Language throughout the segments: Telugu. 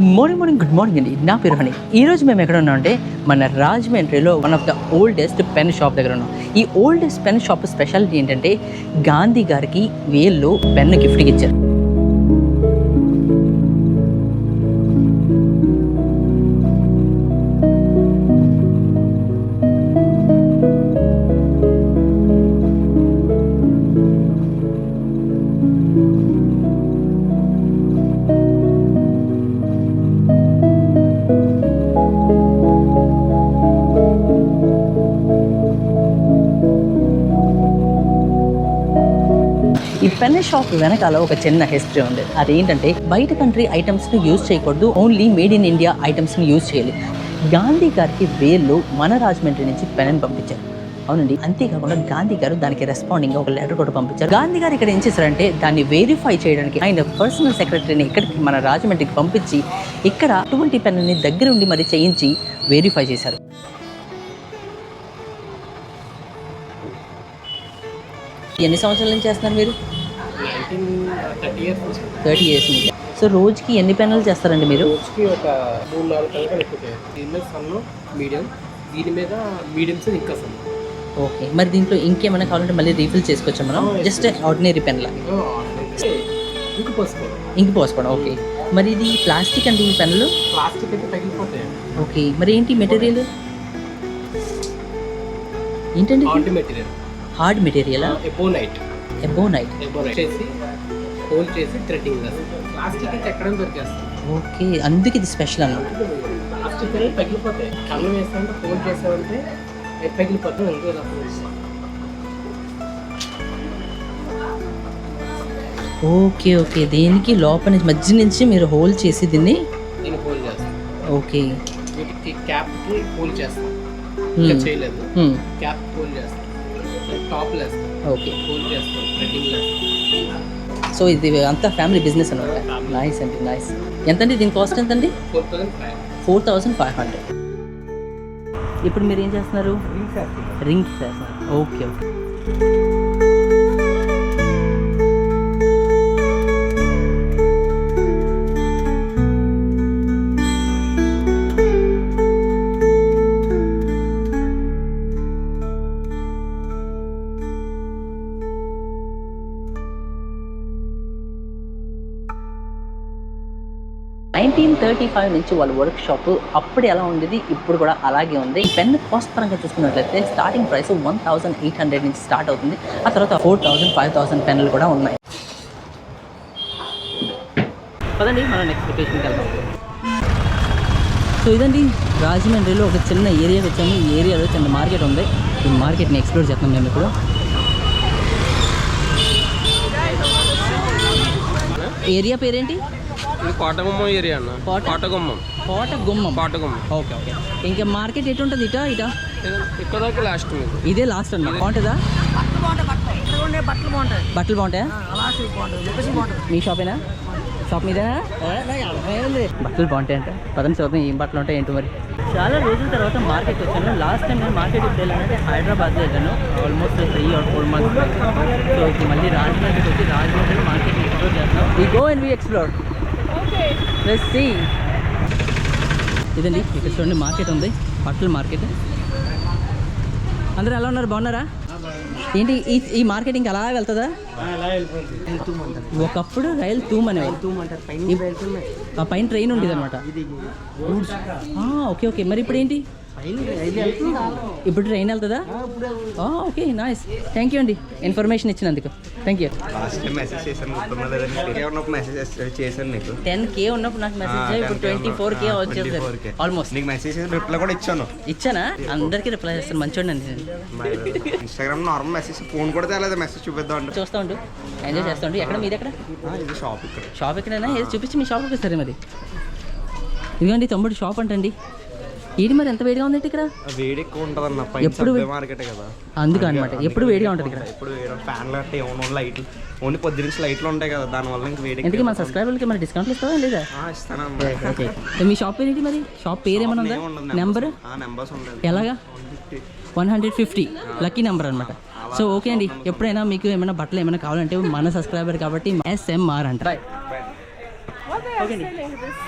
మార్నింగ్ మార్నింగ్ గుడ్ మార్నింగ్ అండి నా పేరు హని. ఈ రోజు మేము ఎక్కడ ఉన్నామంటే మన రాజమండ్రిలో one of the oldest pen shop దగ్గర ఉన్నాం. ఈ ఓల్డెస్ట్ పెన్ షాప్ స్పెషాలిటీ ఏంటంటే గాంధీ గారికి వేల్లో పెన్ను గిఫ్ట్కి ఇచ్చారు. పెన్ షాప్ వెనకాల ఒక చిన్న హిస్టరీ ఉంది. అదేంటంటే బయట కంట్రీ ఐటమ్స్ని యూజ్ చేయకూడదు ఓన్లీ మేడ్ ఇన్ ఇండియా ఐటమ్స్ని యూజ్ చేయాలి. గాంధీ గారికి వేళ్ళు మన రాజమండ్రి నుంచి పెన్ పంపించారు. అవునండి అంతేకాకుండా గాంధీ గారు దానికి రెస్పాండింగ్ ఒక లెటర్ కూడా పంపించారు. గాంధీ గారు ఇక్కడ ఏం చేశారంటే దాన్ని వెరిఫై చేయడానికి ఆయన పర్సనల్ సెక్రటరీని ఇక్కడికి మన రాజమండ్రికి పంపించి ఇక్కడ అటువంటి పెన్ని దగ్గర ఉండి మరి చేయించి వెరిఫై చేశారు. ఎన్ని సంవత్సరాల నుంచి చేస్తున్నారు మీరు? థర్టీ ఇయర్స్ నుంచి సో రోజుకి ఎన్ని పెన్నులు చేస్తారండి మీరు? రోజుకి ఒక మూడు నాలుగు కనుక ఎక్కువ దీని మీద సన్ను మీడియం దీని మీద మీడియంస్ ఇంకా సన్ను ఓకే మరి దీంట్లో ఇంకేమైనా కావాలంటే మళ్ళీ రీఫిల్ చేసుకోవచ్చా మనం? జస్ట్ ఆర్డినరీ పెన్ లాగా ఇంక పోసుకోవాలి ఇంక పోసుకోవడం. ఓకే మరి ఇది ప్లాస్టిక్ అండి ఈ పెన్నులు? ప్లాస్టిక్ అయితే తగిలిపోతాయి. ఓకే మరి ఏంటి మెటీరియల్ ఏంటండి Alt material hard material ebonite ebonite ebonite చేసి హోల్ చేసి థ్రెడ్డింగ్ చేస్తాం ప్లాస్టిక్ అయితే ఎక్కడ దొరికేస్తాం ఓకే అందుకే ఇది స్పెషల్ అన్నమాట ప్లాస్టిక్ అనేది పగిలిపోతాయి. కన్ను వేస్తామంటే హోల్ చేసామంటే రకం వేస్తాం. Okay okay. దేనికి? లోపల నుంచి మధ్య నుంచి మీరు హోల్ చేసి దీన్ని దీన్ని హోల్ చేస్తాం. ఓకే. వీటికి క్యాప్కి హోల్ చేస్తాం. ఇంకా Hmm. చేయలేదు. Hmm. క్యాప్ హోల్ చేస్తాం. టాప్ వేస్తాం ఓకే. హోల్ చేస్తాం. వేస్తాం సో ఇది అంతా ఫ్యామిలీ బిజినెస్ అనమాట నైస్ అండి నైస్ ఎంతండి దీని కాస్ట్ ఎంతండి? Four thousand five four thousand five hundred ఇప్పుడు మీరు ఏం చేస్తున్నారు? రింగ్ చేస్తున్నారు okay okay nineteen thirty five నుంచి వాళ్ళ వర్క్ షాప్ అప్పుడు ఎలా ఉండేది ఇప్పుడు కూడా అలాగే ఉంది. ఈ పెన్ కాస్ట్ పరంగా చూసుకున్నట్లయితే starting price one thousand eight hundred నుంచి స్టార్ట్ అవుతుంది. ఆ తర్వాత ఫోర్ థౌసండ్ ఫైవ్ థౌసండ్ పెన్లు కూడా ఉన్నాయి. పదండి మనం నెక్స్ట్ లొకేషన్కి వెళ్దాం. సో ఇదండి రాజమండ్రిలో ఒక చిన్న ఏరియాకి వచ్చాము ఈ ఏరియాలో చిన్న మార్కెట్ ఉంది. ఈ మార్కెట్ని ఎక్స్ప్లోర్ చేస్తాం మేము ఇప్పుడు. ఏరియా పేరేంటి? ఇది కోటగుమ్మం ఏరియా అన్న. కోట? Kotagummam. Kotagummam Kotagummam. Okay okay. ఇంకా మార్కెట్ ఎటు ఉంటుంది ఇటా? ఇటా ఇక్కడ దాకా లాస్ట్ ఇదే లాస్ట్ అన్నమాట. బాగుంటుందా? బట్టలు బాగుంటాయా మీ షాపేనా? షాప్ మీదేనా? బట్టలు బాగుంటాయి అంటే. పదండి చూద్దాం ఏం బట్టలు ఉంటాయి ఏంటో మరి. చాలా రోజుల తర్వాత మార్కెట్ వచ్చాను. లాస్ట్ టైం నేను మార్కెట్ వెళ్ళానంటే హైదరాబాద్లో వెళ్ళాను. Almost three or four months so మళ్ళీ రాజమండ్రికి వచ్చి రాజమండ్రి మార్కెట్ ఎక్స్ప్లోర్ చేస్తాం we go and we explore let's see ఇదండి ఇక్కడ చూడండి మార్కెట్ ఉంది. బట్టల మార్కెట్. అందరూ ఎలా ఉన్నారు? బాగున్నారా? ఏంటి ఈ ఈ మార్కెటింగ్ అలా వెళ్తుందా? ఒకప్పుడు రైలు తూమ్ అనేవారు ఆ పైన ట్రైన్ ఉండేది అనమాట ఓకే ఓకే. మరి ఇప్పుడు ఏంటి? ఇప్పుడు ట్రైన్ వెళ్తుందా? ఓకే నైస్ థ్యాంక్ యూ అండి. ఇన్ఫర్మేషన్ ఇచ్చినందుకు. థ్యాంక్ యూ టెన్ కే ఉన్నప్పుడు నాకు. మెసేజ్ ఇప్పుడు ట్వంటీ ఫోర్ కే వచ్చేది ఆల్మోస్ట్ నీకు మెసేజ్ రిప్లై కూడా ఇచ్చాను. ఇచ్చానా? అందరికీ రిప్లై చేస్తాను. మంచోండి నేను. ఇన్స్టాగ్రామ్ నార్మల్ మెసేజ్ ఫోన్ కూడా తేలేదు. మెసేజ్ చూపిద్దాం అంటే చూస్తూ ఉండు. ఎంజాయ్ చేస్తూ ఉండు. ఎక్కడ? మీది ఎక్కడ? ఆ, ఇది షాప్ ఇక్కడ. షాప్ ఎక్కడైనా? ఏదో చూపించి మీ షాప్ చూపిస్తారు మరి ఇదిగోండి తమ్ముడు షాప్ అంటండి. ఏంటి మరి ఎంత వేడిగా ఉంది ఇక్కడ? వేడి ఎక్కువ ఉంటుంది అన్న ఎప్పుడు మార్కెట్ కదా. అందుకు అనమాట ఎప్పుడు వేడిగా ఉంటుంది ఇక్కడ? ఇప్పుడు ఫ్యాన్లు అంటే ఏమో లైట్లు ఓన్లీ పొద్దు నుంచి లైట్లు ఉంటాయి కదా దానివల్ల ఇంక వేడి ఎందుకు మన సబ్స్క్రైబర్లకి మరి డిస్కౌంట్లు ఇస్తావా లేదా? ఇస్తానమ్మా ఓకే మీ షాప్ పేరు ఏంటి మరి? షాప్ పేరు ఏమైనా ఉందా? నెంబర్ నెంబర్స్ ఎలాగా? One hundred fifty lucky number అనమాట సో ఓకే అండి. ఎప్పుడైనా మీకు ఏమైనా బట్టలు ఏమైనా కావాలంటే మన సబ్స్క్రైబర్ కాబట్టి ఎస్ఎంఆర్ అంట. Yeah, Okay. this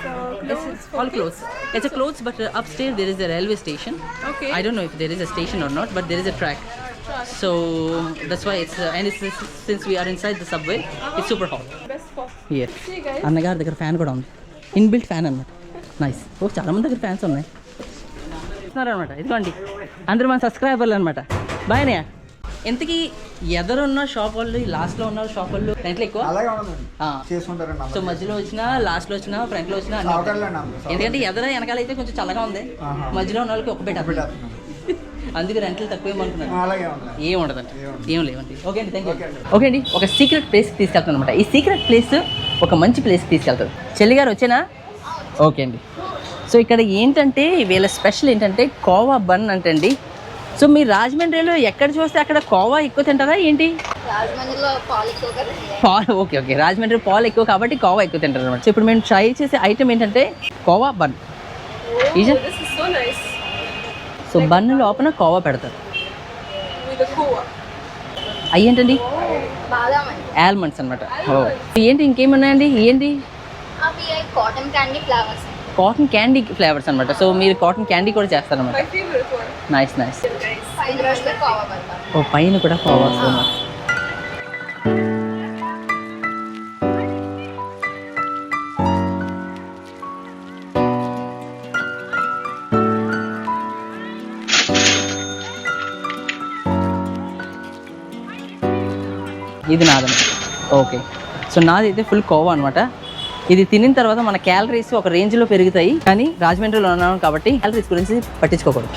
uh, clothes. for all clothes. It's a clothes, but uh, upstairs there is a railway station. Okay. I don't know if there is a station or not, but there is a track. So that's why it's uh, and it's, it's since we are inside the subway, it's super hot Best. See guys. అన్నగారి దగ్గర ఫ్యాన్ కూడా ఉంది ఇన్బిల్ట్ ఫ్యాన్ అన్నమాట నైస్ ఓ చాలా మంది దగ్గర ఫ్యాన్స్ ఉన్నాయి అనమాట ఇదిగోండి అందరూ మన సబ్స్క్రైబర్లు అనమాట బాగానే ఎంతకి ఎదరున్న షాప్ వాళ్ళు లాస్ట్లో ఉన్న షాప్ వాళ్ళు ఫ్రంట్లో ఎక్కువ? అలాగే ఉండదండి ఆ. చేసుకుంటారండి సో మధ్యలో వచ్చినా లాస్ట్లో వచ్చినా ఫ్రంట్లో వచ్చినా. ఎందుకంటే ఎదర వెనకాల అయితే కొంచెం చల్లగా ఉంది. మధ్యలో ఉన్న వాళ్ళకి ఒక బెట్ పెట్టేస్తున్నాం. అందుకే రెంట్లు తక్కువ ఏమనుకున్నారు అలాగే ఉంది ఏం ఉండదండి. ఏం ఉండదు. లేవండి. ఓకే అండి థ్యాంక్ యూ. ఓకే అండి. ఒక సీక్రెట్ ప్లేస్కి తీసుకెళ్తాను అనమాట ఈ సీక్రెట్ ప్లేస్ ఒక మంచి ప్లేస్కి తీసుకెళ్తారు చెల్లి గారు వచ్చేనా? ఓకే అండి. సో ఇక్కడ ఏంటంటే వీళ్ళ స్పెషల్ ఏంటంటే కోవా బన్ అంటండి. సో మీరు రాజమండ్రిలో ఎక్కడ చూస్తే అక్కడ కోవా ఎక్కువ తింటారా ఏంటి? పాలు ఓకే ఓకే. రాజమండ్రి పాలు ఎక్కువ కాబట్టి కోవా ఎక్కువ తింటారు అనమాట సో ఇప్పుడు మేము ట్రై చేసే ఐటమ్ ఏంటంటే khoa bun. Oh. So bun లోపల కోవా పెడతారు. అవి ఏంటండి? ఆల్మండ్స్ అనమాట ఏంటి ఇంకేమున్నాయండి? ఏంటి? Cotton candy flowers cotton candy flavours అనమాట సో మీరు కాటన్ క్యాండీ కూడా చేస్తారనమాట. నైస్ నైస్ ఓ పైన కూడా కోవా వస్తుంది ఇది నాదన్నమాట. ఓకే సో నాది అయితే ఫుల్ కోవా అనమాట ఇది తినిన తర్వాత మన క్యాలరీస్ ఒక రేంజ్లో పెరుగుతాయి. కానీ రాజమండ్రిలో ఉన్నాం కాబట్టి క్యాలరీస్ గురించి పట్టించుకోకూడదు.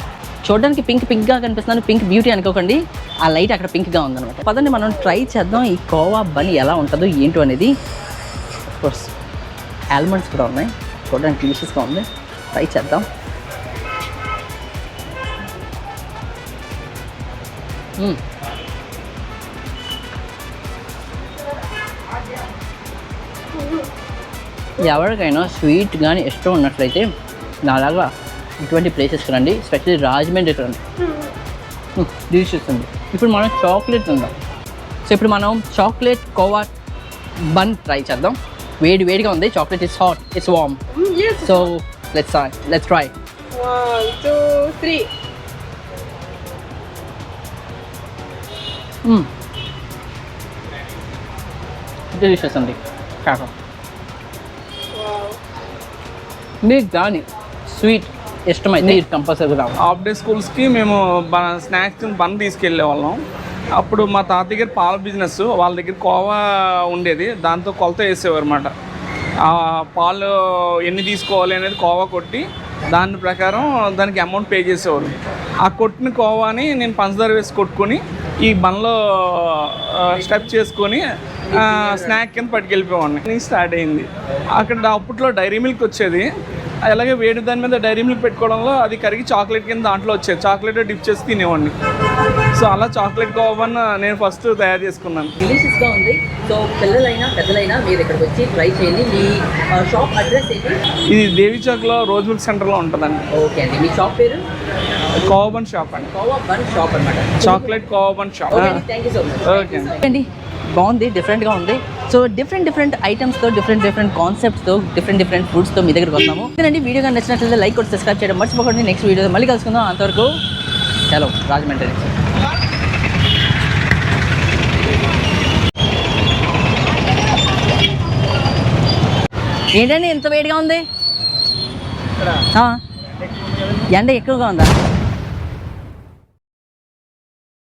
చూడడానికి పింక్ పింక్గా కనిపిస్తున్నాను. పింక్ బ్యూటీ అనుకోకండి. ఆ లైట్ అక్కడ పింక్గా ఉందన్నమాట. పదండి మనం ట్రై చేద్దాం ఈ కోవా బన్ ఎలా ఉంటుందో ఏంటో అనేది. కోర్స్ ఆల్మండ్స్ కూడా ఉన్నాయి. చూడడానికి డిలీషియస్గా ఉంది. ట్రై చేద్దాం. మ్మ్. ఎవరికైనా స్వీట్ కానీ ఇష్టం ఉన్నట్లయితే నాలాగా ఇటువంటి ప్లేసెస్కి రండి. స్పెషల్లీ రాజమండ్రికి రండి. డిలిషియస్ ఉంది. ఇప్పుడు మనం చాక్లెట్ ఉందాం సో ఇప్పుడు మనం చాక్లెట్ కోవా బన్ ట్రై చేద్దాం. వేడి వేడిగా ఉంది. Chocolate is hot it's warm. So let's let's try. Delicious అండి కాక మీకు కానీ స్వీట్ ఇష్టమైతే కంపల్సరీ రావాలి. హాఫ్ డే స్కూల్స్కి మేము బ స్నాక్స్ బన్ తీసుకెళ్ళే వాళ్ళం. అప్పుడు మా తాత దగ్గర పాల బిజినెస్ వాళ్ళ దగ్గర కోవా ఉండేది. దాంతో కొలత వేసేవారు అనమాట పాలు ఎన్ని తీసుకోవాలి అనేది కోవా కొట్టి దాని ప్రకారం దానికి అమౌంట్ పే చేసేవారు ఆ కొట్టిన కోవాని నేను పంచదార వేసి కొట్టుకొని ఈ బన్లో స్టెప్ చేసుకొని స్నాక్ కింద పట్టుకెళ్ళిపోవాడిని స్టార్ట్ అయింది. అక్కడ అప్పట్లో డైరీ మిల్క్ వచ్చేది. అలాగే వేడి దాని మీద డైరీ మిల్క్ పెట్టుకోవడంలో అది కరిగి చాక్లెట్ కింద దాంట్లో వచ్చేది. చాక్లెట్ డిప్ చేసి తినేవాడిని. సో అలా చాక్లెట్ కోవన్ నేను ఫస్ట్ తయారు చేసుకున్నాను. డెలిషియస్గా ఉంది. సో పిల్లలైనా పెద్దలైనా మీరు ఇక్కడికి వచ్చి ట్రై చేయండి. మీ షాప్ అడ్రస్ ఏంటి? ఇది దేవి చౌక్లో రోజ్ మిల్క్ సెంటర్లో ఉంటుందండి. ఓకే అండి. మీ షాప్ పేరు? కోవన్ షాప్ అండి. కోవా బన్ షాప్ అనమాట చాక్లెట్ కోవన్ షాప్ ఓకే అండి. Thank you so much okay అండి. అండి బాగుంది డిఫరెంట్గా ఉంది. సో డిఫరెంట్ డిఫరెంట్ ఐటమ్స్తో డిఫరెంట్ డిఫరెంట్ కాన్సెప్ట్స్తో డిఫరెంట్ డిఫరెంట్ ఫుడ్స్తో మీ దగ్గరికి వస్తాము. అండి వీడియో కానీ నచ్చినట్లయితే లైక్ కొట్టి సబ్స్క్రైబ్ చేయడం మర్చిపోకండి. నెక్స్ట్ వీడియో మళ్ళీ కలుసుకుందాం. అంతవరకు చలో రాజమండ్రి ఏంటండి ఎంత వేడిగా ఉంది? ఎండ ఎక్కువగా ఉందా?